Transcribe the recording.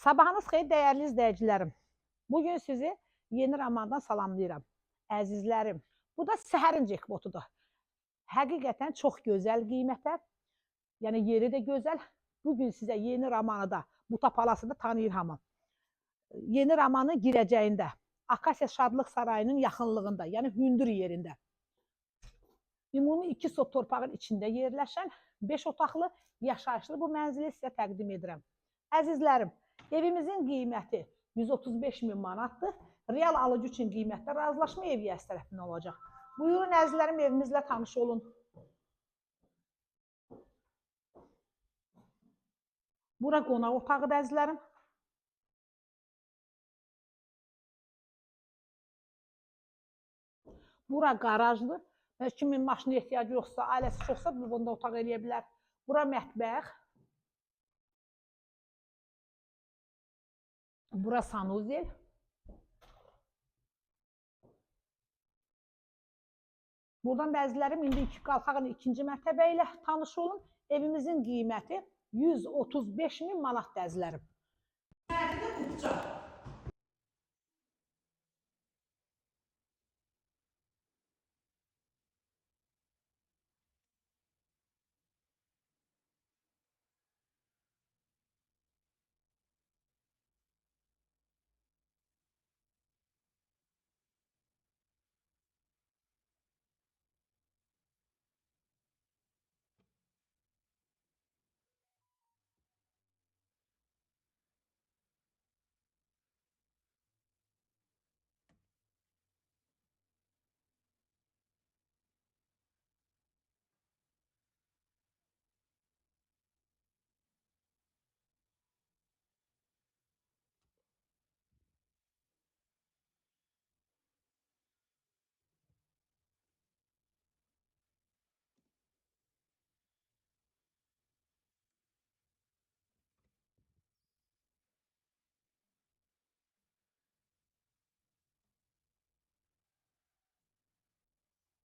Sabahınız xeyir dəyərli izləyicilərim. Bu gün sizi Yeni Ramandan salamlayıram. Əzizlərim, bu da səhərin cekpotudur. Həqiqətən çox gözəl qiymətə. Yəni yeri də gözəl. Bu gün sizə Yeni Ramanı da Buta Palasını tanıyır hamı. Yeni Ramanın girəcəyində, Akasiya Şadlıq Sarayının yaxınlığında, yəni hündür yerində. Ümumi iki sot torpağın içində yerləşən 5 otaqlı yaşayışlı bu mənzili sizə təqdim edirəm. Əzizlərim, evimizin qiyməti 135 min manatdır. Real alıcı üçün qiymətdə razılaşma ev yəs tərəfindən olacaq. Buyurun əzizlərim, evimizlə tanış olun. Bura qonaq otağıdır əzizlərim. Bura qarajdır. Kimin maşına ehtiyacı yoxsa, ailəsi çoxsa bu bunda otaq eləyə bilər. Bura mətbəx. Bura sanuzel. Buradan bəzilərim indi iki qalxağın ikinci mərtəbə ilə tanış olun. Evimizin qiyməti 135 min manat dəzlərim.